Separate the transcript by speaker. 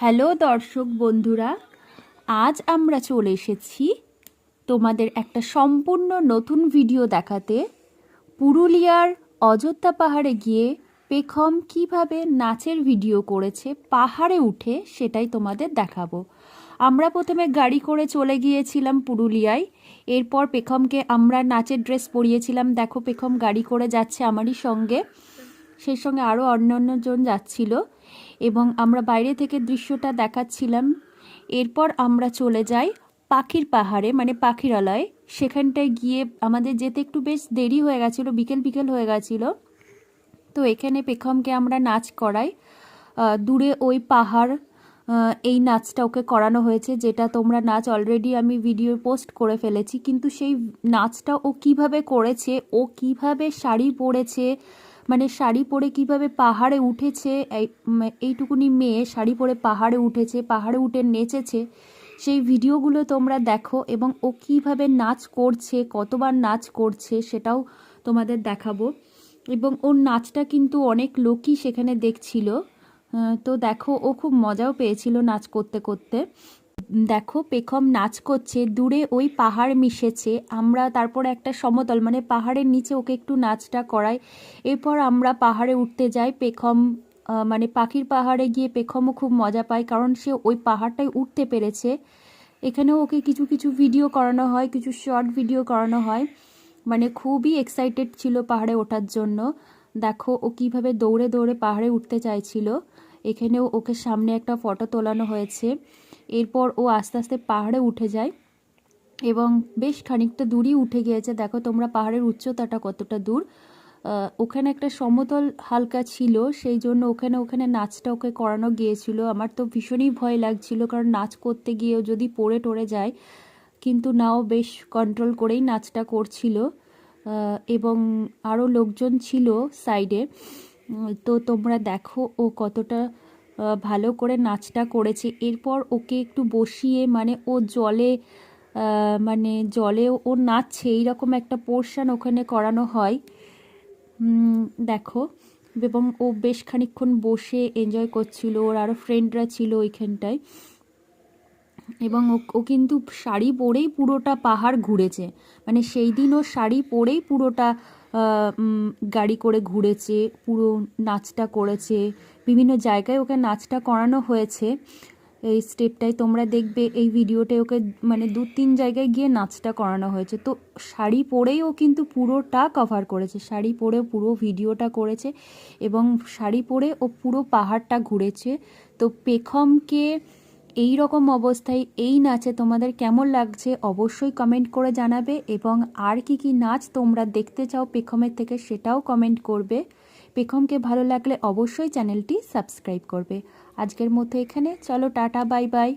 Speaker 1: Hello দর্শক বন্ধুরা, আজ আমরা চলে এসেছি তোমাদের একটা সম্পূর্ণ নতুন ভিডিও দেখাতে। পুরুলিয়ার অযোধ্যা পাহাড়ে গিয়ে পেখম কীভাবে নাচের ভিডিও করেছে, পাহাড়ে উঠে সেটাই তোমাদের দেখাবো। আমরা প্রথমে গাড়ি করে চলে গিয়েছিলাম পুরুলিয়ায়, এরপর পেখমকে আমরা নাচের ড্রেস পরিয়েছিলাম। দেখো, পেখম গাড়ি করে যাচ্ছে আমারই সঙ্গে। সেই সঙ্গে আরও অন্যান্য জন যাচ্ছিল এবং আমরা বাইরে থেকে দৃশ্যটা দেখাচ্ছিলাম। এরপর আমরা চলে যাই পাখির পাহাড়ে মানে পাখিরালয়। সেখানটায় গিয়ে আমাদের যেতে একটু বেশ দেরি হয়ে গেছিল, বিকেল বিকেল হয়ে গেছিল। তো এখানে পেখমকে আমরা নাচ করাই। দূরে ওই পাহাড় এই নাচটা ওকে করানো হয়েছে, যেটা তোমরা নাচ অলরেডি আমি ভিডিও পোস্ট করে ফেলেছি। কিন্তু সেই নাচটা ও কীভাবে করেছে, ও কীভাবে শাড়ি পরেছে মানে শাড়ি পরে কীভাবে পাহাড়ে উঠেছে, এই- এইটুকুনি মেয়ে শাড়ি পরে পাহাড়ে উঠেছে, পাহাড়ে উঠে নেচেছে, সেই ভিডিওগুলো তোমরা দেখো এবং ও কীভাবে নাচ করছে, কতবার নাচ করছে সেটাও তোমাদের দেখাবো। এবং ওর নাচটা কিন্তু অনেক লোকই সেখানে দেখছিল। তো দেখো, ও খুব মজাও পেয়েছিল নাচ করতে করতে। দেখো, পেখম নাচ করছে, দূরে ওই পাহাড় মিশেছে, আমরা তারপর একটা সমতল মানে পাহাড়ের নিচে ওকে একটু নাচটা করাই, এরপর আমরা পাহাড়ে উঠতে যাই, পেখম মানে পাখির পাহাড়ে গিয়ে পেখমও খুব মজা পায়, কারণ সে ওই পাহাড়টায় উঠতে পেরেছে, এখানেও ওকে কিছু কিছু ভিডিও করানো হয়, কিছু শর্ট ভিডিও করানো হয় মানে খুবই এক্সাইটেড ছিল পাহাড়ে ওঠার জন্য, দেখো ও কীভাবে দৌড়ে দৌড়ে পাহাড়ে উঠতে চাইছিল, এখানেও ওকে সামনে একটা ফটো তোলানো হয়েছে এরপর ও আস্তে আস্তে পাহাড়ে উঠে যায় এবং বেশ খানিকটা দূরই উঠে গিয়েছে। দেখো তোমরা পাহাড়ের উচ্চতাটা কতটা দূর। ওখানে একটা সমতল হালকা ছিল, সেই জন্য ওখানে ওখানে নাচটা ওকে করানো গিয়েছিল। আমার তো ভীষণই ভয় লাগছিল, কারণ নাচ করতে গিয়েও যদি পড়ে টরে যায়, কিন্তু নাও বেশ কন্ট্রোল করেই নাচটা করছিল। এবং আরও লোকজন ছিল সাইডে তো তোমরা দেখো ও কতটা ভালো করে নাচটা করেছে। এরপর ওকে একটু বসিয়ে মানে ও জলে মানে জলে ও নাচছে, এইরকম একটা পোর্শান ওখানে করানো হয়। দেখো, এবং ও বেশ খানিক্ষণ বসে এনজয় করছিল, ওর আরও ফ্রেন্ডরা ছিল ওইখানটায়। এবং ও কিন্তু শাড়ি পরেই পুরোটা পাহাড় ঘুরেছে। মানে সেই দিন ও শাড়ি পরেই পুরোটা গাড়ি করে ঘুরেছে, পুরো নাচটা করেছে, বিভিন্ন জায়গায় ওকে নাচটা করানো হয়েছে। এই স্টেপটাই তোমরা দেখবে, এই ভিডিওতে ওকে মানে দু তিন জায়গায় গিয়ে নাচটা করানো হয়েছে। তো শাড়ি পরেই ও কিন্তু পুরোটা কভার করেছে, শাড়ি পরে পুরো ভিডিওটা করেছে এবং শাড়ি পরে ও পুরো পাহাড়টা ঘুরেছে। তো পেখমকে এই রকম অবস্থায় এই নাচে তোমাদের কেমন লাগছে অবশ্যই কমেন্ট করে জানাবে এবং আর কি কি নাচ তোমরা দেখতে চাও পেখমের থেকে সেটাও কমেন্ট করবে। পেখমকে ভালো লাগলে অবশ্যই চ্যানেলটি সাবস্ক্রাইব করবে। আজকের মতো এখানে, চলো টাটা বাই বাই